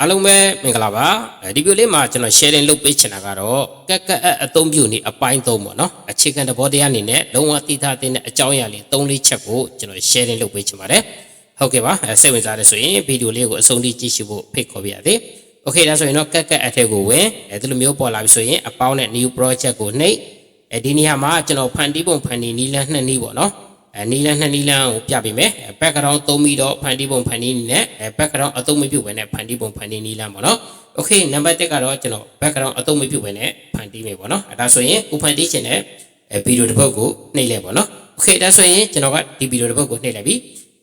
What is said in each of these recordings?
အားလုံးပဲမင်္ဂလာပါဒီဗီဒီယိုလေးမှာကျွန်တော် sharing လုပ်ပေးချင်တာကတော့ကက်ကက်အအသုံးပြုနေအပိုင်းသုံးပေါ့နော်အခြေခံသဘောတရားအနေနဲ့လုံးဝသိထားတဲ့အကြောင်းအရာလေး၃လေးချက်ကိုကျွန်တော် sharing လုပ်ပေးချင်ပါတယ်ဟုတ်ကဲ့ပါစိတ်ဝင်စားတဲ့ဆိုရင်ဗီဒီယိုလေးကိုအဆုံးထိကြည့်ရှုဖို့ဖိတ်ခေါ်ပါရစေ Okay ဒါဆိုရင်တော့ကက်ကက်အထက်ကိုဝင်အဲဒီလိုမျိုးပေါ်လာပြီဆိုရင်အပေါင်းနဲ့ new project ကိုနှိပ်အဲဒီနေရာမှာကျွန်တော်ဖန်တီးပုံဖန်တီးနည်းလမ်းနှစ်နည်းပေါ့နော် နီလန်းနှစ်နီလန်းကိုပြပေးမယ် background သုံးပြီးတော့ဖန်တီးပုံဖန်တီးနည်းနဲ့အဲ background အသုံးမပြုဘဲနဲ့ဖန်တီးပုံဖန်တီးနီလန်းပေါ့နော် okay နံပါတ်1ကတော့ကျွန်တော် background အသုံးမပြုဘဲနဲ့ဖန်တီးမယ်ပေါ့နော်အဲဒါဆိုရင်ကိုဖန်တီးချင်တဲ့အဲဗီဒီယိုတစ်ပုဒ်ကိုနှိပ်လိုက်ပေါ့နော် okay ဒါဆိုရင်ကျွန်တော်ကဒီဗီဒီယိုတစ်ပုဒ်ကိုနှိပ်လိုက်ပြီ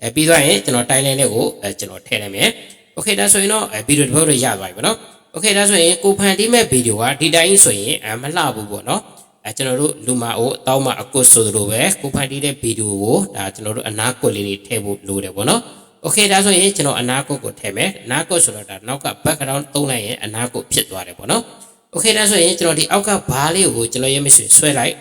အဲပြီးသွားရင်ကျွန်တော် timeline လေးကိုအဲကျွန်တော်ထည့်လိုက်မယ် okay ဒါဆိုရင်တော့အဲဗီဒီယိုတစ်ပုဒ်တွေရသွားပြီပေါ့နော် okay ဒါဆိုရင်ကိုဖန်တီးမဲ့ဗီဒီယိုကဒီတိုင်းဆိုရင်အမလှဘူးပေါ့နော် အဲကျွန်တော်တို့လူမာအိုအတောင်းမအကွတ်ဆိုသလိုပဲကိုဖန်တီးတဲ့ဗီဒီယိုကိုဒါကျွန်တော်တို့အနာကွက်လေးတွေထည့်ဖို့လိုတယ်ပေါ့နော် okay ဒါဆိုရင်ကျွန်တော်အနာကွက်ကိုထည့်မယ်အနာကွက်ဆိုတော့ဒါနောက်က background သုံးလိုက်ရင်အနာကွက်ဖြစ်သွားတယ်ပေါ့နော် okay ဒါဆိုရင်ကျွန်တော်ဒီအောက်ကဘားလေးကိုကျွန်တော်ရဲမဆွဆွဲလိုက်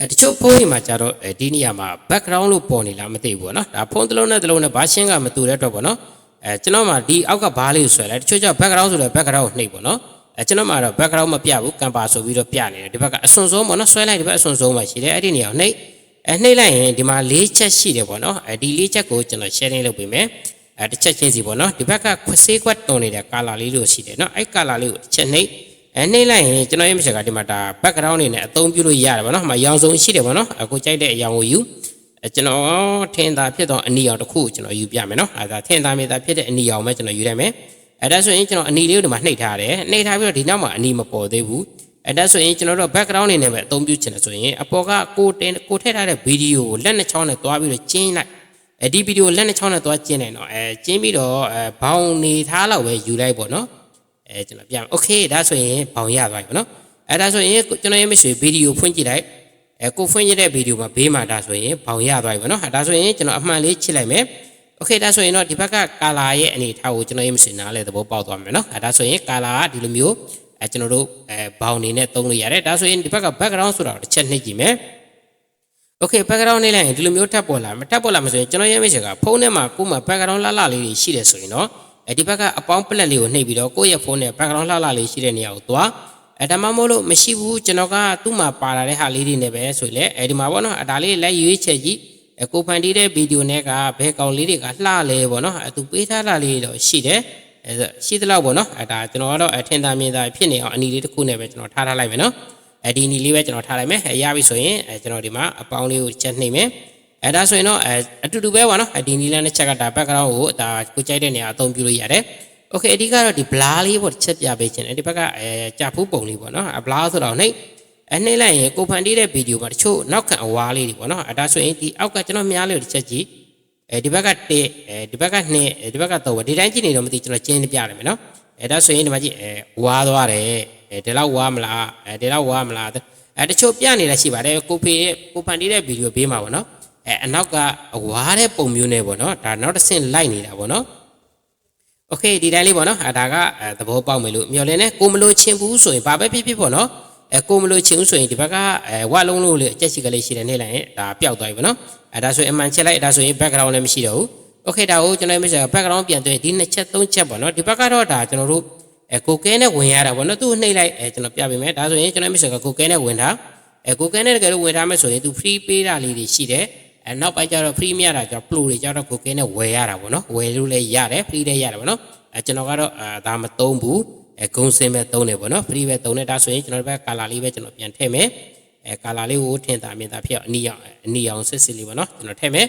အဲတချို့ဖုန်းတွေမှာကြတော့အဲဒီနေရာမှာ background လို့ပေါ်နေလားမသိဘူးပေါ့နော်ဒါဖုန်းတစ်လုံးနဲ့တစ်လုံးနဲ့ဘာရှင်းကမတူတဲ့အတွက်ပေါ့နော်အဲကျွန်တော်မှာဒီအောက်ကဘားလေးကိုဆွဲလိုက်တချို့ကျ background ဆိုတော့ background ကိုနှိပ်ပေါ့နော် အဲကျွန်တော်မှာတော့ background မပြဘူးကံပါဆိုပြီးတော့ပြနေတယ်ဒီဘက်ကအစွန်ဆုံးပေါ့နော်ဆွဲလိုက်ဒီဘက်အစွန်ဆုံးမှာရှိတယ်အဲ့ဒီနေရာကိုနှိပ်အဲနှိပ်လိုက်ရင်ဒီမှာ၄ချက်ရှိတယ်ပေါ့နော်အဲဒီ၄ချက်ကိုကျွန်တော် sharing လုပ်ပေးမယ်အဲတစ်ချက်ချင်းစီပေါ့နော်ဒီဘက်ကခွစေးခွက်တုံနေတဲ့ color လေးလို့ရှိတယ်နော်အဲ့ color လေးကိုတစ်ချက်နှိပ်အဲနှိပ်လိုက်ရင်ကျွန်တော်ရဲ့မချက်ကဒီမှာဒါ background နေနဲ့အသုံးပြုလို့ရတယ်ပေါ့နော်ဟိုမှာရောင်စုံရှိတယ်ပေါ့နော်အခုကြိုက်တဲ့အရောင်ကိုယူအဲကျွန်တော်ထင်သာဖြစ်တော့အနီရောင်တစ်ခုကိုကျွန်တော်ယူပြမယ်နော်အဲဒါထင်သာမြင်သာဖြစ်တဲ့အနီရောင်ပဲကျွန်တော်ယူလိုက်မယ် အဲဒါဆိုရင်ကျွန်တော်အနီလေးကိုဒီမှာနှိပ်ထားတယ်နှိပ်ထားပြီးတော့ဒီနောက်မှာအနီမပေါ်သေးဘူးအဲဒါဆိုရင်ကျွန်တော်တို့ background နေနဲ့ပဲအသုံးပြုချင်တယ်ဆိုရင်အပေါ်ကကိုတင်ကိုထည့်ထားတဲ့ဗီဒီယိုကိုလက်နှစ်ချောင်းနဲ့တွားပြီးတော့ကျင်းလိုက်အဲဒီဗီဒီယိုလက်နှစ်ချောင်းနဲ့တွားကျင်းတယ်နော်အဲကျင်းပြီးတော့အဲဘောင်နေထားလောက်ပဲယူလိုက်ပေါ့နော်အဲကျွန်တော်ပြန် okay ဒါဆိုရင်ဘောင်ရသွားပြီပေါ့နော်အဲဒါဆိုရင်ကျွန်တော်ရေးမရှိဗီဒီယိုဖွင့်ကြည့်လိုက်အဲကိုဖွင့်ရတဲ့ဗီဒီယိုမှာဘေးမှာဒါဆိုရင်ဘောင်ရသွားပြီပေါ့နော်ဒါဆိုရင်ကျွန်တော်အမှန်လေးချစ်လိုက်မယ် โอเคဒါဆိုရင်တော့ဒီဘက်ကကာလာရဲ့အနေထားကိုကျွန်တော်ရဲ့မရှိနားလဲသဘောပေါက်သွားမယ်နော်အဲဒါဆိုရင်ကာလာကဒီလိုမျိုးအဲကျွန်တော်တို့အဲဘောင်နေနဲ့သုံးလို့ရတယ်ဒါဆိုရင်ဒီဘက်က background ဆိုတာကိုတစ်ချက်နှိပ်ကြည့်မယ် Okay background နေလိုက်ရင်ဒီလိုမျိုးထပ်ပေါ်လာမထပ်ပေါ်လာမဆိုရင်ကျွန်တော်ရဲ့မိတ်ဆွေကဖုန်းထဲမှာကိုယ်မှာ background လှလှလေးတွေရှိတယ်ဆိုရင်တော့အဲဒီဘက်ကအပေါင်းပလက်လေးကိုနှိပ်ပြီးတော့ကိုယ့်ရဲ့ဖုန်းနဲ့ background လှလှလေးရှိတဲ့နေရာကိုသွားအဲဒါမှမဟုတ်လို့မရှိဘူးကျွန်တော်ကသူ့မှာပါလာတဲ့ဟာလေးတွေနဲ့ပဲဆိုရင်လေအဲဒီမှာပေါ့နော်အဒါလေးလက်ရွေးချက်ကြည့်အ ကိုဖန်တီးတဲ့ဗီဒီယိုနဲ့ကဘဲကောင်လေးတွေကလှလဲပေါ့နော်အဲသူပေးထားတာလေးတော့ရှိတယ်အဲရှိသလောက်ပေါ့နော်အဲဒါကျွန်တော်ကတော့အထင်သာမြင်သာဖြစ်နေအောင်အနီလေးတစ်ခုနဲ့ပဲကျွန်တော်ထားထားလိုက်မယ်နော်အဲဒီနီလေးပဲကျွန်တော်ထားလိုက်မယ်အဲရပြီဆိုရင်အဲကျွန်တော်ဒီမှာအပေါင်းလေးကိုချက်နှိပ်မယ်အဲဒါဆိုရင်တော့အဲအတူတူပဲပေါ့နော်ဒီနီလန်းတစ်ချက်ကဒါ background ကိုဒါကိုကြိုက်တဲ့နေရာအသုံးပြုလို့ရတယ်โอเคအဓိကတော့ဒီ blur လေးပေါ့တစ်ချက်ပြပေးခြင်းတယ်ဒီဘက်ကအဲကြာဖူးပုံလေးပေါ့နော်အ blur ဆိုတော့နှိပ် အဲနှိပ်လိုက်ရင်ကိုဖန်တီးတဲ့ဗီဒီယိုမှာတချို့နောက်ခံအဝါလေးတွေပေါ့နော်အဲဒါဆိုရင်ဒီအောက်ကကျွန်တော်များလေးကိုတစ်ချက်ကြည့်အဲဒီဘက်က1အဲဒီဘက်က2အဲဒီဘက်က3ဒီတိုင်းကြည့်နေတော့မသိကျွန်တော်ကျင်းပြရတယ်မယ်နော်အဲဒါဆိုရင်ဒီမှာကြည့်အဲဝါသွားတယ်အဲဒီလောက်ဝါမလားအဲဒီလောက်ဝါမလားအဲတချို့ပြနေတာရှိပါတယ်ကိုဖေကိုဖန်တီးတဲ့ဗီဒီယိုဘေးမှာပေါ့နော်အဲအနောက်ကအဝါတဲ့ပုံမျိုးနဲ့ပေါ့နော်ဒါနောက်တစ်ဆင့်လိုက်နေတာပေါ့နော် โอเคဒီတိုင်းလေးပေါ့နော်အဲဒါကအဲသဘောပေါက်မယ်လို့မျှော်လင့်နေကိုမလို့ချင်းဘူးဆိုရင်ဘာပဲဖြစ်ဖြစ်ပေါ့နော် အဲကိုမလို့ချင်ဆိုရင်ဒီဘက်ကအဲဝလုံးလို့လေအကျက်ချီကလေးရှိတယ်နှိမ့်လိုက်ရင်ဒါပျောက်သွားပြီဗောနော်အဲဒါဆိုရင်အမှန်ချက်လိုက်ဒါဆိုရင် background လည်းမရှိတော့ဘူး okay ဒါကိုကျွန်တော်မိတ်ဆွေ background ပြန်သွင်းဒီနှစ်ချက်သုံးချက်ဗောနော်ဒီဘက်ကတော့ဒါကျွန်တော်တို့အဲကိုကဲနဲ့ဝင်ရတာဗောနော်သူ့နှိမ့်လိုက်အဲကျွန်တော်ပြပေးမယ်ဒါဆိုရင်ကျွန်တော်မိတ်ဆွေကကိုကဲနဲ့ဝင်တာအဲကိုကဲနဲ့တကယ်လို့ဝင်ထားမယ်ဆိုရင် तू free ပေးတာလေးတွေရှိတယ်အဲနောက်ပိုင်းကျတော့ free မရတာကြောင့် pro တွေကျတော့ကိုကဲနဲ့ဝယ်ရတာဗောနော်ဝယ်လို့လည်းရတယ် free လည်းရတယ်ဗောနော်အဲကျွန်တော်ကတော့အာဒါမသုံးဘူး အဲဂုံစင်ပဲသုံးတယ်ပေါ့နော် free ပဲသုံးတယ်ဒါဆိုရင်ကျွန်တော်တို့ဘက် color လေးပဲကျွန်တော်ပြန်ထည့်မယ်အဲ color လေးကိုထင်တာမြင်တာဖြစ်အောင်အနီရောင်အနီရောင်စစ်စစ်လေးပေါ့နော်ကျွန်တော်ထည့်မယ်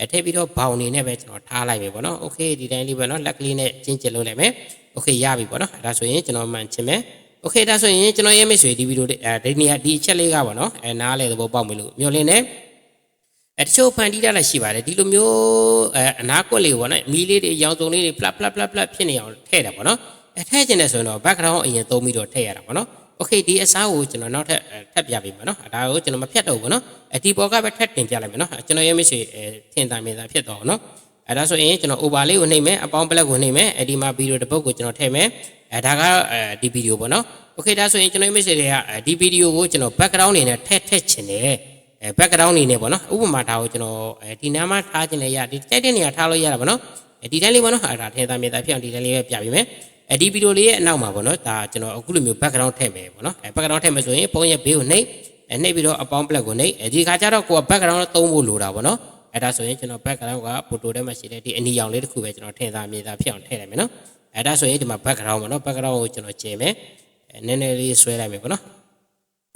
အဲထည့်ပြီးတော့ဘောင်နေနဲ့ပဲကျွန်တော်ထားလိုက်မယ်ပေါ့နော် okay ဒီတိုင်းလေးပဲနော်လက်ကလေးနဲ့ကျင်းကျက်လုပ်လိုက်မယ် okay ရပြီပေါ့နော်ဒါဆိုရင်ကျွန်တော်မှန်ချင်းမယ် okay ဒါဆိုရင်ကျွန်တော်ရဲ့မိတ်ဆွေဒီဗီဒီယိုအဲဒီနေ့ဒီအချက်လေးကပေါ့နော်အဲနားလေသဘောပေါက်မယ်လို့မျှော်လင့်နေအဲတချို့ဖန်တီးတာလည်းရှိပါတယ်ဒီလိုမျိုးအဲအနာကွက်လေးပေါ့နော်မီးလေးတွေရောင်စုံလေးတွေ plap plap plap plap ဖြစ်နေအောင်ထည့်တာပေါ့နော် အဲထည့်ခြင်းနဲ့ဆိုရင်တော့ background အရင်သုံးပြီးတော့ထည့်ရတာပေါ့နော်โอเคဒီအစားကိုကျွန်တော်နောက်ထပ်ထပ်ပြပေးမယ်နော်ဒါကိုကျွန်တော်မဖြတ်တော့ဘူးနော်အဒီပေါ်ကပဲထပ်တင်ပြလိုက်မယ်နော်ကျွန်တော်ရဲ့မိတ်ဆွေအဲထင်သာမြင်သာဖြစ်တော့နော်အဲဒါဆိုရင်ကျွန်တော် over လေးကိုနှိပ်မယ်အပေါင်းပလက်ကိုနှိပ်မယ်အဲဒီမှာဗီဒီယိုတစ်ပုဒ်ကိုကျွန်တော်ထည့်မယ်အဲဒါကအဲဒီဗီဒီယိုပေါ့နော်โอเคဒါဆိုရင်ကျွန်တော်ရဲ့မိတ်ဆွေတွေကဒီဗီဒီယိုကိုကျွန်တော် background အနေနဲ့ထည့်ထည့်ချင်တယ်အဲ background အနေနဲ့ပေါ့နော်ဥပမာဒါကိုကျွန်တော်အဲဒီနားမှာထားခြင်းလည်းရဒီတိုက်တဲ့နေရာထားလို့ရတာပေါ့နော် အဲဒီတိုင်းလေးပေါ့နော်အဲ့ဒါထင်သာမြင်သာဖြစ်အောင်ဒီတိုင်းလေးပဲပြပေးမယ် အဒီဗီဒီယိုလေးရဲ့အနောက်မှာပေါ့နော်ဒါကျွန်တော်အခုလိုမျိုး background ထည့်မယ်ပေါ့နော်အဲ background ထည့်မယ်ဆိုရင်ဖုန်းရဲ့ဘေးကိုနှိပ်အဲနှိပ်ပြီးတော့အပေါင်းပလက်ကိုနှိပ်အဲဒီခါကျတော့ကိုက background သုံးဖို့လိုတာပေါ့နော်အဲဒါဆိုရင်ကျွန်တော် background က photo ထဲမှာရှိတဲ့ဒီအနီရောင်လေးတစ်ခုပဲကျွန်တော်ထည့်သားမြင်သားဖြစ်အောင်ထည့်လိုက်မယ်နော်အဲဒါဆိုရင်ဒီမှာ background ပေါ့နော် background ကိုကျွန်တော်ကျင်မယ်အဲနည်းနည်းလေးဆွဲလိုက်မယ်ပေါ့နော်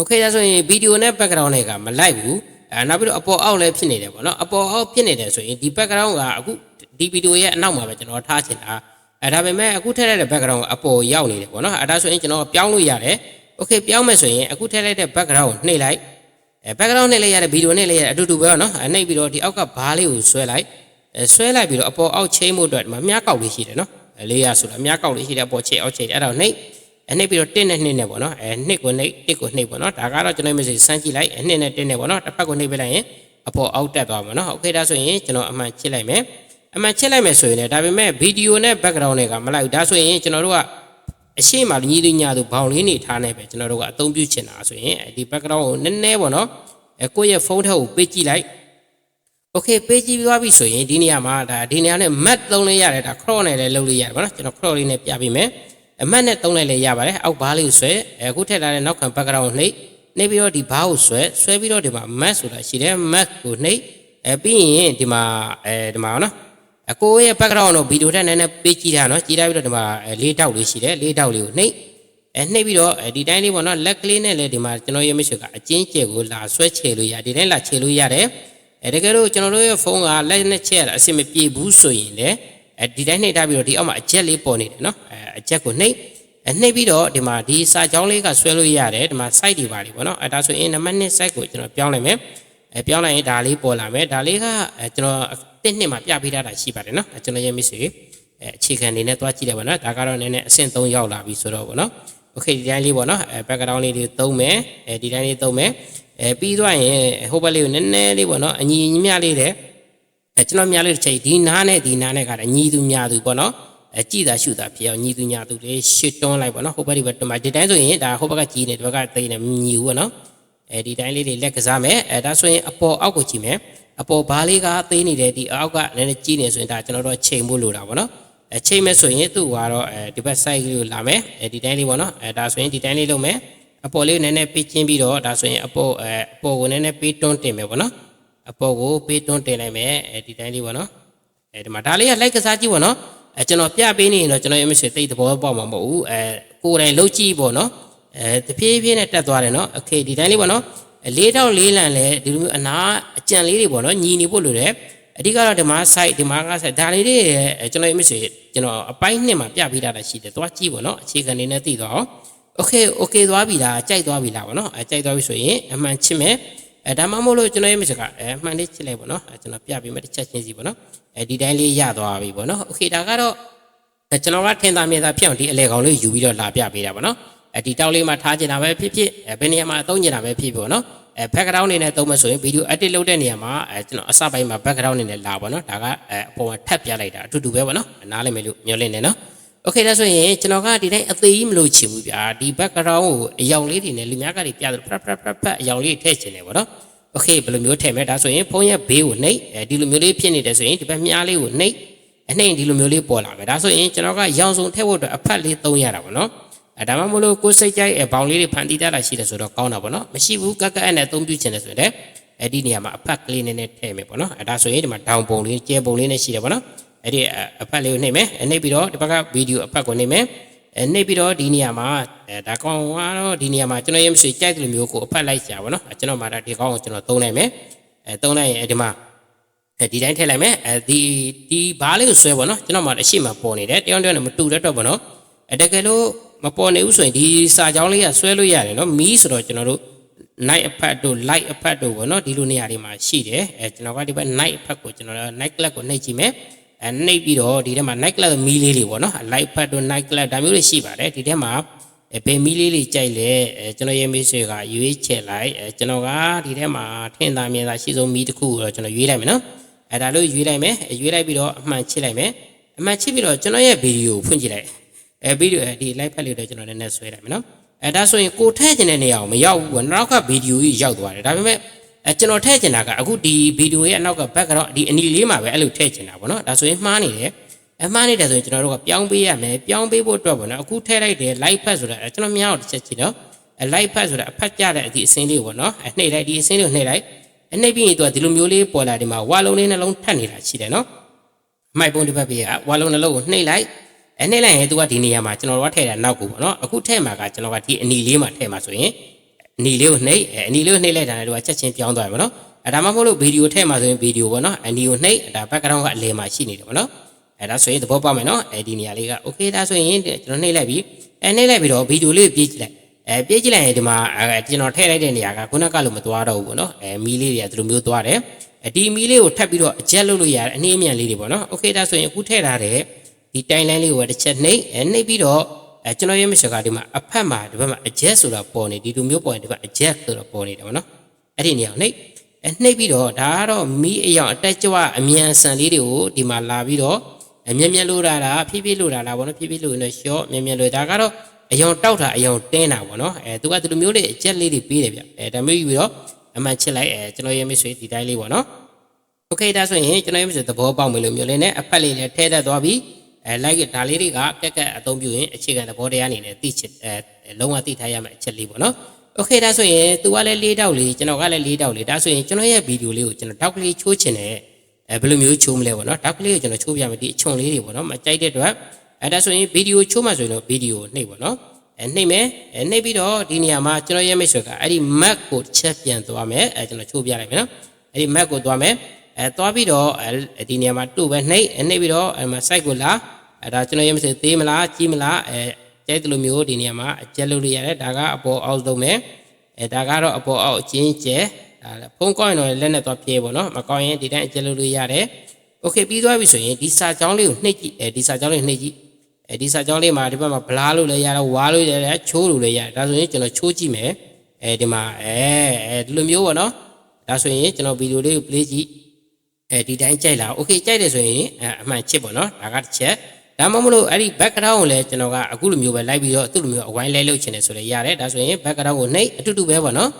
okay ဒါဆိုရင် video နဲ့ background တွေကမလိုက်ဘူးအဲနောက်ပြီးတော့အပေါ်အောက်လည်းဖြစ်နေတယ်ပေါ့နော်အပေါ်အောက်ဖြစ်နေတယ်ဆိုရင်ဒီ background ကအခုဒီ video ရဲ့အနောက်မှာပဲကျွန်တော်ထားချင်တာ အဲဒါပေမဲ့အခုထည့်လိုက်တဲ့ background ကအပေါ်ရောက်နေတယ်ပေါ့နော်အဲဒါဆိုရင်ကျွန်တော်ပြောင်းလို့ရတယ်โอเคပြောင်းမယ်ဆိုရင်အခုထည့်လိုက်တဲ့ background ကိုနှိပ်လိုက်အဲ background နှိပ်လိုက်ရတဲ့ဗီဒီယိုနှိပ်လိုက်ရတဲ့အတူတူပဲပေါ့နော်အဲနှိပ်ပြီးတော့ဒီအောက်ကဘားလေးကိုဆွဲလိုက်အဲဆွဲလိုက်ပြီးတော့အပေါ်အောက်ချိန်မှုအတွက်ဒီမှာမြားကောက်လေးရှိတယ်နော်အဲလေးရဆိုတာမြားကောက်လေးရှိတဲ့အပေါ်ချိန်အောက်ချိန်အဲ့ဒါကိုနှိပ် အနှစ်ပြီးတော့1နဲ့2နဲ့ပေါ့နော်အဲ2ကိုနှိပ်1ကိုနှိပ်ပေါ့နော်ဒါကတော့ကျွန်တော်မျိုးစီစမ်းကြည့်လိုက်အနှစ်နဲ့1နဲ့ပေါ့နော်တစ်ဖက်ကိုနှိပ်ပေးလိုက်ရင်အပေါ်အောက်တက်သွားမှာနော်โอเคဒါဆိုရင်ကျွန်တော်အမှန်ချစ်လိုက်မယ် အမှန်ချက်လိုက်မယ်ဆိုရင်လည်းဒါပေမဲ့ဗီဒီယိုနဲ့ background တွေကမလိုက်ဘူးဒါဆိုရင်ကျွန်တော်တို့ကအရှိမညီညီညာသူဘောင်လေးနေထားနေပဲကျွန်တော်တို့ကအသုံးပြုချင်တာဆိုရင်ဒီ background ကိုနည်းနည်းပေါ့နော်အဲကိုယ့်ရဲ့ဖုန်းထက်ကိုပေးကြည့်လိုက် okay ပေးကြည့်သွားပြီဆိုရင်ဒီနေရာမှာဒါဒီနေရာနဲ့ mat သုံးလေးရတယ်ဒါ crop နဲ့လည်းလုပ်လို့ရတယ်ပေါ့နော်ကျွန်တော် crop လေးနဲ့ပြပေးမယ်အမတ်နဲ့သုံးလိုက်လည်းရပါတယ်အောက်ဘားလေးကိုဆွဲအခုထည့်ထားတဲ့နောက်ခံ background ကိုနှိပ်နှိပ်ပြီးတော့ဒီဘားကိုဆွဲဆွဲပြီးတော့ဒီမှာ mat ဆိုတာရှိတယ် mat ကိုနှိပ်အဲပြီးရင်ဒီမှာအဲဒီမှာနော် အကိုရဲ့ background တော့ဗီဒီယိုထက်နည်းနည်းပေးကြည့်တာနော်ကြည့်လိုက်ပြီးတော့ဒီမှာလေးတောက်လေးရှိတယ်လေးတောက်လေးကိုနှိပ်အဲနှိပ်ပြီးတော့ဒီတိုင်းလေးပေါ့နော်လက်ကလေးနဲ့လည်းဒီမှာကျွန်တော်ရဲ့မိတ်ဆွေကအချင်းကျဲကိုလာဆွဲချေလို့ရဒီတိုင်းလာချေလို့ရတယ်အဲတကယ်လို့ကျွန်တော်တို့ရဲ့ဖုန်းကလက်နဲ့ချဲရတာအဆင်မပြေဘူးဆိုရင်လည်းအဲဒီတိုင်းနှိပ်ထားပြီးတော့ဒီအောက်မှာအချက်လေးပေါ်နေတယ်နော်အဲအချက်ကိုနှိပ်အဲနှိပ်ပြီးတော့ဒီမှာဒီစာကြောင်းလေးကဆွဲလို့ရတယ်ဒီမှာ site တွေပါလိပေါ့နော်အဲဒါဆိုရင်နံပါတ်1 site ကိုကျွန်တော်ပြောင်းလိုက်မယ်အဲပြောင်းလိုက်ရင်ဒါလေးပေါ်လာမယ်ဒါလေးကအဲကျွန်တော် တစ်နှစ်မှာပြပေးထားတာရှိပါတယ်နော်အဲကျွန်တော်ရဲ့မိတ်ဆွေအဲအခြေခံနေနဲ့တွားကြည့်လိုက်ပါနော်ဒါကတော့နည်းနည်းအဆင့်3ရောက်လာပြီဆိုတော့ပေါ့နော်โอเคဒီတိုင်းလေးပေါ့နော်အဲ background လေးတွေသုံးမယ်အဲဒီတိုင်းလေးသုံးမယ်အဲပြီးသွားရင်ဟိုဘက်လေးကိုနည်းနည်းလေးပေါ့နော်အညီအညီမြလေးတဲ့အဲကျွန်တော်မြလေးတစ်ချိန်ဒီနားနဲ့ဒီနားနဲ့ကလည်းညီသူမြသူပေါ့နော်အဲကြည်သာရှုတာဖြစ်အောင်ညီသူညာသူလေးရှစ်တွန်းလိုက်ပေါ့နော်ဟိုဘက်ဒီဘက်တွန်းမှာဒီတိုင်းဆိုရင်ဒါဟိုဘက်ကကြီးနေဒီဘက်ကသိနေမြညီဘူးပေါ့နော်အဲဒီတိုင်းလေးတွေလက်ကစားမယ်အဲဒါဆိုရင်အပေါ်အောက်ကိုကြည့်မယ် အပေါ်ဘားလေးကသေးနေတယ်ဒီအောက်ကလည်းနည်းကြီးနေဆိုရင်ဒါကျွန်တော်တို့ချိန်ဖို့လိုတာပေါ့နော်အဲချိန်မဲ့ဆိုရင်သူ့ကတော့အဲဒီဘက် site လေးကိုလာမယ်အဲဒီတိုင်းလေးပေါ့နော်အဲဒါဆိုရင်ဒီတိုင်းလေးလုပ်မယ်အပေါ်လေးကိုနည်းနည်းပေးချင်းပြီးတော့ဒါဆိုရင်အပေါ်အဲအပေါ်ကိုနည်းနည်းပေးတွန်းတင်မယ်ပေါ့နော်အပေါ်ကိုပေးတွန်းတင်လိုက်မယ်အဲဒီတိုင်းလေးပေါ့နော်အဲဒီမှာဒါလေးကလိုက်ကစားကြည့်ပေါ့နော်အဲကျွန်တော်ပြပေးနေရင်တော့ကျွန်တော်ရမရှိသိသဘောပေါက်မှာမဟုတ်ဘူးအဲကိုယ်တိုင်လှုပ်ကြည့်ပေါ့နော်အဲတဖြည်းဖြည်းနဲ့တက်သွားတယ်နော်โอเคဒီတိုင်းလေးပေါ့နော် လေးထောက်လေးလံလဲဒီလိုအနာအကြံလေးတွေပေါ့နော်ညီနေဖို့လိုတယ်အဓိကတော့ဒီမှာ site ဒီမှာက site ဒါလေးတွေကျွန်တော် image ကျွန်တော်အပိုင်းနှစ်မှာပြပေးထားတာရှိတယ်သွားကြည့်ပေါ့နော်အခြေခံလေးနဲ့သိသွားအောင် okay okay သွားပြီလားကြိုက်သွားပြီလားပေါ့နော်ကြိုက်သွားပြီဆိုရင်အမှန်ချစ်မယ်အဲဒါမှမဟုတ်လို့ကျွန်တော် image ကအမှန်လေးချစ်လိုက်ပေါ့နော်ကျွန်တော်ပြပေးမယ်တစ်ချက်ချင်းစီပေါ့နော်အဲဒီတိုင်းလေးရသွားပြီပေါ့နော် okay ဒါကတော့ကျွန်တော်ကထင်သာမြင်သာဖြစ်အောင်ဒီအလေကောင်လေးယူပြီးတော့လာပြပေးတာပေါ့နော် အဲဒီတောက်လေးမှာထားကျင်တာပဲဖြစ်ဖြစ်ဘယ်နေရာမှာသုံးကျင်တာပဲဖြစ်ပေါ့နော်အဲ background အနေနဲ့သုံးမယ်ဆိုရင် video edit လုပ်တဲ့နေရာမှာအဲကျွန်တော်အစပိုင်းမှာ background အနေနဲ့လာပေါ့နော်ဒါကအပေါ်မှာထပ်ပြလိုက်တာအတူတူပဲပေါ့နော်နားလည်မယ်လို့မျှော်လင့်တယ်နော် okay ဒါဆိုရင်ကျွန်တော်ကဒီတိုင်းအသေးကြီးမလို့ချင်ဘူးဗျာဒီ background ကိုအယောင်လေးတွေနဲ့လူများကတွေပြတယ်ဖတ်ဖတ်ဖတ်ဖတ်အယောင်လေးထည့်ချင်တယ်ပေါ့နော် okay ဘယ်လိုမျိုးထည့်မလဲဒါဆိုရင်ဖုန်းရဲ့ဘေးကိုနှိပ်အဲဒီလိုမျိုးလေးဖြစ်နေတယ်ဆိုရင်ဒီဘက်မြားလေးကိုနှိပ်အနှိပ်ဒီလိုမျိုးလေးပေါ်လာမယ်ဒါဆိုရင်ကျွန်တော်ကရောင်စုံထည့်ဖို့အတွက်အဖက်လေးသုံးရတာပေါ့နော် အဲဒါမှမဟုတ်ကိုယ်စိတ်ကြိုက်ဘောင်လေးတွေဖန်တီးတတ်တာရှိတယ်ဆိုတော့ကောင်းတာဗောနော်မရှိဘူးကက်ကက်နဲ့အသုံးပြုချင်တယ်ဆိုရင်အဲ့ဒီနေရာမှာအဖက်ကလေးနည်းနည်းထည့်မယ်ဗောနော်အဲဒါဆိုရင်ဒီမှာဒေါင်ပုံလေးကျဲပုံလေးနဲ့ရှိတယ်ဗောနော်အဲ့ဒီအဖက်လေးကိုနှိပ်မယ်နှိပ်ပြီးတော့ဒီဘက်ကဗီဒီယိုအဖက်ကိုနှိပ်မယ်အဲနှိပ်ပြီးတော့ဒီနေရာမှာအဲဒါကောင်ကတော့ဒီနေရာမှာကျွန်တော်ရမဆွေကြိုက်တယ်လို့မျိုးကိုအဖက်လိုက်ကြပါတော့ကျွန်တော်မှာဒါဒီကောင်ကိုကျွန်တော်သုံးလိုက်မယ်အဲသုံးလိုက်ရင်ဒီမှာအဲဒီတိုင်းထည့်လိုက်မယ်အဲဒီဒီဘားလေးကိုဆွဲပါတော့ကျွန်တော်မှာအရှိမပေါ်နေတယ်တယောက်တယောက်နဲ့မတူတဲ့တော့ပါတော့အဲတကယ်လို့ မပေါ်နေဘူးဆိုရင်ဒီစာကြောင်းလေးကဆွဲလို့ရတယ်နော်မီးဆိုတော့ကျွန်တော်တို့ night အဖက်တို့ light အဖက်တို့ပေါ့နော်ဒီလိုနေရာတွေမှာရှိတယ်အဲကျွန်တော်ကဒီဘက် night အဖက်ကိုကျွန်တော် night club ကိုနှိပ်ကြည့်မယ်အဲနှိပ်ပြီးတော့ဒီထဲမှာ night club မီးလေးတွေပေါ့နော် light ဖတ်တို့ night club ဒါမျိုးတွေရှိပါတယ်ဒီထဲမှာအဲဘယ်မီးလေးတွေကြိုက်လဲအဲကျွန်တော်ရဲ့မိတ်ဆွေကရွေးချယ်လိုက်အဲကျွန်တော်ကဒီထဲမှာထင်သာမြင်သာရှိဆုံးမီးတစ်ခုကိုတော့ကျွန်တော်ရွေးလိုက်မယ်နော်အဲဒါလို့ရွေးလိုက်မယ်ရွေးလိုက်ပြီးတော့အမှန်ချစ်လိုက်မယ်အမှန်ချစ်ပြီးတော့ကျွန်တော်ရဲ့ဗီဒီယိုကိုဖွင့်ကြည့်လိုက် အဲဗီဒီယိုဒီ live ဖတ်လေးတော့ကျွန်တော်လည်းနည်းဆွဲလိုက်မယ်နော်အဲဒါဆိုရင်ကိုထည့်ကျင်တဲ့နေရာကိုမရောက်ဘူးနောက်ကဗီဒီယိုကြီးရောက်သွားတယ်ဒါပေမဲ့အဲကျွန်တော်ထည့်ချင်တာကအခုဒီဗီဒီယိုရဲ့အနောက်က background ဒီအနီလေးမှာပဲအဲ့လိုထည့်ချင်တာပေါ့နော်ဒါဆိုရင်မှားနေတယ်အမှားနေတယ်ဆိုရင်ကျွန်တော်တို့ကပြောင်းပေးရမယ်ပြောင်းပေးဖို့အတွက်ပေါ့နော်အခုထည့်လိုက်တယ် live fat ဆိုတာကျွန်တော်များအောင်တစ်ချက်ကြည့်နော်အဲ live fat ဆိုတာအဖတ်ကြတဲ့အဒီအစင်းလေးပေါ့နော်အဲနှိပ်လိုက်ဒီအစင်းလေးကိုနှိပ်လိုက်အနှိပ်ပြီးရင်သူကဒီလိုမျိုးလေးပေါ်လာဒီမှာဝါလုံးလေးနှလုံးထပ်နေတာရှိတယ်နော်အမိုက်ပုံတစ်ပတ်ပေးကဝါလုံးနှလုံးကိုနှိပ်လိုက် အဲနှိပ်လိုက်ရင်သူကဒီနေရာမှာကျွန်တော်တို့ကထည့်တာနောက်ကိုပေါ့နော်အခုထည့်မှာကကျွန်တော်ကဒီအနီလေးမှာထည့်မှာဆိုရင်အနီလေးကိုနှိပ်အဲအနီလေးကိုနှိပ်လိုက်တာလည်းသူကချက်ချင်းပြောင်းသွားတယ်ပေါ့နော်အဲဒါမှမဟုတ်လို့ဗီဒီယိုထည့်မှာဆိုရင်ဗီဒီယိုပေါ့နော်အနီကိုနှိပ်ဒါ background ကအလယ်မှာရှိနေတယ်ပေါ့နော်အဲဒါဆိုရင်သဘောပေါက်မယ်နော်အဲဒီနေရာလေးက okay ဒါဆိုရင်ကျွန်တော်နှိပ်လိုက်ပြီအဲနှိပ်လိုက်ပြီးတော့ဗီဒီယိုလေးကိုပြေးကြည့်လိုက်အဲပြေးကြည့်လိုက်ရင်ဒီမှာအဲကျွန်တော်ထည့်လိုက်တဲ့နေရာကခုနကလို့မသွားတော့ဘူးပေါ့နော်အဲမီးလေးတွေကဒီလိုမျိုးသွားတယ်အဲဒီမီးလေးကိုထပ်ပြီးတော့အကျက်လုပ်လို့ရတယ်အနည်းအမြန်လေးတွေပေါ့နော် okay ဒါဆိုရင်အခုထည့်ထားတဲ့ ဒီတိုင်းလိုင်းလေးကိုတစ်ချက်နှိပ်အဲနှိပ်ပြီးတော့အဲကျွန်တော်ရဲ့မစကားဒီမှာအဖက်မှာဒီဘက်မှာအကျက်ဆိုတာပေါ်နေဒီလိုမျိုးပေါ်နေဒီဘက်အကျက်ဆိုတာပေါ်နေတယ်ပေါ့နော်အဲ့ဒီနေရာကိုနှိပ်အဲနှိပ်ပြီးတော့ဒါကတော့မီးအယောင်အတက်ကြွအမြန်ဆန်လေးတွေကိုဒီမှာလာပြီးတော့ အမြဲမြဲလို့ရတာဖြည်းဖြည်းလို့ရတာဗောနော်ဖြည်းဖြည်းလို့ရင်ရှော့မြဲမြဲလို့ဒါကတော့အယောင်တောက်တာအယောင်တင်းတာဗောနော်အဲသူကဒီလိုမျိုးလေးအချက်လေးတွေပေးတယ်ဗျအဲဒါမျိုးယူပြီးတော့အမှန်ချစ်လိုက်အဲကျွန်တော်ရဲ့မိတ်ဆွေဒီတိုင်းလေးဗောနော်โอเคဒါဆိုရင်ကျွန်တော်ရဲ့မိတ်ဆွေသဘောပေါက်မယ်လို့မျိုးလေးနဲ့အဖက်လေးလည်းထဲသက်သွားပြီး အဲလိုက်ကဒါလေးတွေကကက်ကက်အသုံးပြုရင်အခြေခံသဘောတရားအနေနဲ့သိချစ်အဲလုံးဝသိထားရမယ့်အချက်လေးဗောနော်โอเคဒါဆိုရင် तू ကလည်း၄တောက်လေးကျွန်တော်ကလည်း၄တောက်လေးဒါဆိုရင်ကျွန်တော်ရဲ့ဗီဒီယိုလေးကိုကျွန်တော်တောက်ကလေးချိုးချင်တယ် အဲဘယ်လိုမျိုးချိုးမလဲပေါ့နော်တောက်ကလေးကိုကျွန်တော်ချိုးပြမယ်ဒီအချုံလေးတွေပေါ့နော်မကြိုက်တဲ့အတွက်အဲဒါဆိုရင်ဗီဒီယိုချိုးမှဆိုရင်တော့ဗီဒီယိုနှိပ်ပေါ့နော်အဲနှိပ်မယ်အဲနှိပ်ပြီးတော့ဒီနေရာမှာကျွန်တော်ရဲ့မိတ်ဆွေကအဲ့ဒီ Mac ကိုတစ်ချက်ပြန်သွားမယ်အဲကျွန်တော်ချိုးပြလိုက်မယ်နော်အဲ့ဒီ Mac ကိုသွားမယ် အဲသွားပြီးတော့အဲဒီနေရာမှာတို့ပဲနှိပ်အဲနှိပ်ပြီးတော့အဲမှာ site ကိုလာအဲဒါကျွန်တော်ရဲ့မိတ်ဆွေသေးမလားကြီးမလားအဲကြိုက်တယ်လို့မျိုးဒီနေရာမှာအကျက်လုပ်လို့ရတယ်ဒါကအပေါ်အောက်လုပ်မယ်အဲဒါကတော့အပေါ်အောက်အချင်းကျဲ ဒါလည်းဖုန်းကောင်းရင်တော့လက်နဲ့တော့ပြေးပေါ့နော်မကောင်းရင်ဒီတိုင်းအကျက်လုပ်လို့ရတယ်โอเคပြီးသွားပြီဆိုရင်ဒီစာကြောင်းလေးကိုနှိပ်ကြည့်အဲဒီစာကြောင်းလေးနှိပ်ကြည့်အဲဒီစာကြောင်းလေးမှာဒီဘက်မှာဗလားလို့လည်းရတယ်ဝါလို့လည်းရတယ်ချိုးလို့လည်းရတယ်ဒါဆိုရင်ကျွန်တော်ချိုးကြည့်မယ်အဲဒီမှာအဲအဲဒီလိုမျိုးပေါ့နော်ဒါဆိုရင်ကျွန်တော်ဗီဒီယိုလေးကို play ကြည့် အဲဒီတိုင်းကြိုက်လာ okay ကြိုက်တယ်ဆိုရင်အမှန်ချစ်ပေါ့နော်ဒါကတစ်ချက်ဒါမှမဟုတ်အဲ့ဒီ background ကိုလည်းကျွန်တော်ကအခုလိုမျိုးပဲလိုက်ပြီးတော့သူ့လိုမျိုးအဝိုင်းလဲလုပ်ချင်တယ်ဆိုလည်းရတယ်ဒါဆိုရင် background ကိုနှိပ်အတူတူပဲပေါ့နော်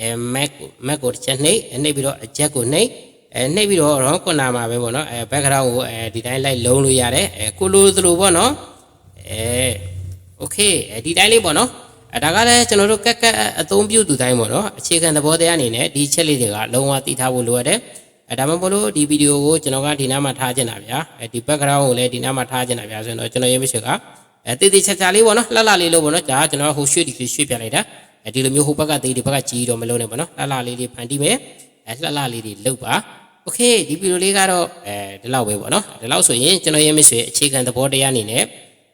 အဲ mac ကို mac ကိုတစ်ချက်နှိပ်နှိပ်ပြီးတော့အချက်ကိုနှိပ်အဲနှိပ်ပြီးတော့တော့ကွန်နာမှာပဲပေါ့နော်အဲ background ကိုအဲဒီတိုင်းလိုက်လုံးလို့ရတယ်အဲကိုလိုသလိုပေါ့နော်အဲ okay ဒီတိုင်းလေးပေါ့နော်အဲဒါကလည်းကျွန်တော်တို့ကက်ကက်အသုံးပြုသူတိုင်းပေါ့နော်အခြေခံသဘောတရားအနေနဲ့ဒီချက်လေးတွေကလုံးဝသိထားဖို့လိုရတယ် အဲဒါမှမဟုတ်လို့ဒီဗီဒီယိုကိုကျွန်တော်ကဒီနားမှာထားချင်တာဗျာအဲဒီ background ကိုလည်းဒီနားမှာထားချင်တာဗျာဆိုရင်တော့ကျွန်တော်ရေးမရှိကအဲတည်တည်ချာချာလေးပေါ့နော်လှလှလေးလို့ပေါ့နော်ဒါကကျွန်တော်ဟိုရွှေ့ဒီရွှေ့ပြလိုက်တာ အဲဒီလိုမျိုးဟိုဘက်ကသေးဒီဘက်ကကြီးတော့မလုံးနဲ့ပေါ့နော်လှလှလေးလေးဖန်တီးမယ်အဲလှလှလေးတွေလုပ်ပါโอเคဒီဗီဒီယိုလေးကတော့အဲဒီလောက်ပဲပေါ့နော်ဒီလောက်ဆိုရင်ကျွန်တော်ရဲ့မိတ်ဆွေအခြေခံသဘောတရားအနေနဲ့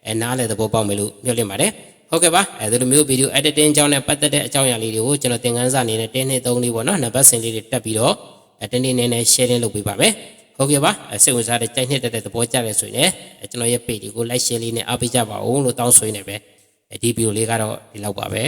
အဲနားလေသဘောပေါက်မယ်လို့ပြောလင့်ပါတယ်ဟုတ်ကဲ့ပါအဲဒီလိုမျိုးဗီဒီယို editing အကြောင်းနဲ့ပတ်သက်တဲ့အကြောင်းအရာလေးတွေကိုကျွန်တော်သင်ခန်းစာအနေနဲ့တင်းနှစ်သုံးလေးပေါ့နော်နံပါတ်စင်လေးတွေတက်ပြီးတော့အဲ တင်းတင်းနဲ့နဲ့ sharing လုပ်ပေးပါမယ်ဟုတ်ကဲ့ပါအဲစိတ်ဝင်စားတဲ့ကြိုက်နှစ်တက်တဲ့သဘောကျတဲ့ဆိုရင်အဲကျွန်တော်ရဲ့ page တွေကို like share လေးနဲ့အားပေးကြပါဦးလို့တောင်းဆိုရင်းနဲ့ပဲအဲဒီဗီဒီယိုလေးကတော့ဒီလောက်ပါပဲ